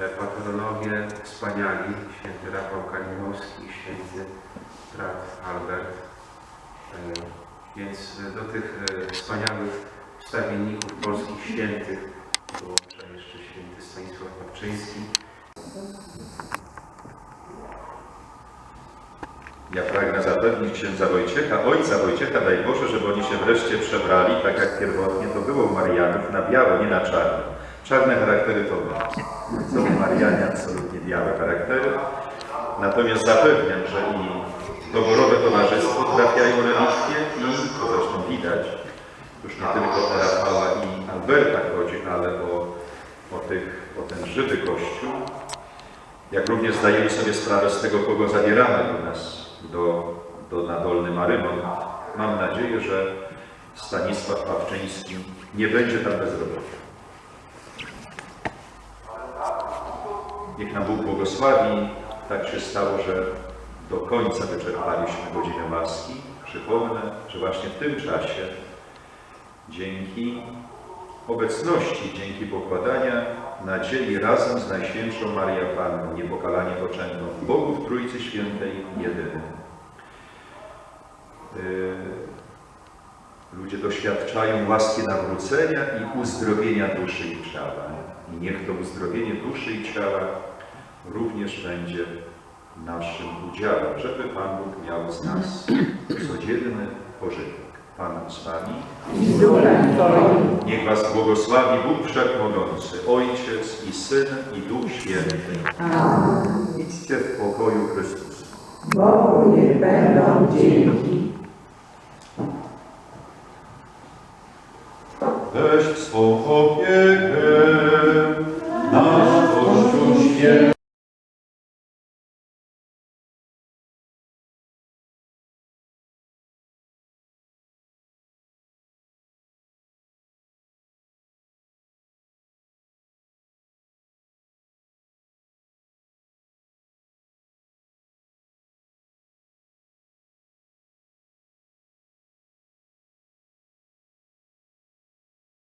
e, patronowie wspaniali, święty Rafał Kalinowski, święty brat Albert. E, Więc e, do tych wspaniałych wstawienników polskich świętych dołącza jeszcze święty Stanisław Babczyński. Ja pragnę zapewnić księdza Wojciecha, ojca Wojciecha, daj Boże, żeby oni się wreszcie przebrali, tak jak pierwotnie to było u Marianów, na biało, nie na czarno. Czarne charaktery to my. Są u Marianie absolutnie białe charaktery. Natomiast zapewniam, że i doborowe towarzystwo trafiają relikwie i, to zresztą widać, już nie tylko o Rafała i Alberta chodzi, ale o, o, tych, o ten żywy Kościół, jak również zdajemy sobie sprawę z tego, kogo zabieramy do nas, do, do na Dolny Marymon. Mam nadzieję, że Stanisław Pawczyński nie będzie tam bezrobocia. Niech nam Bóg błogosławi. Tak się stało, że do końca wyczerpaliśmy godzinę łaski. Przypomnę, że właśnie w tym czasie dzięki obecności, dzięki pokładania nadziei razem z Najświętszą Marią Panną, niepokalanie poczętą Bogu w Trójcy Świętej jedynym. Yy, Ludzie doświadczają łaski nawrócenia i uzdrowienia duszy i ciała. I niech to uzdrowienie duszy i ciała również będzie naszym udziałem, żeby Pan Bóg miał z nas codzienny pożytek. Pan z Wami. Niech Was błogosławi Bóg Wszechmogący, Ojciec i Syn i Duch Święty. Idźcie w pokoju Chrystusa. Bogu niech będą dzięki. Weź swą opiekę.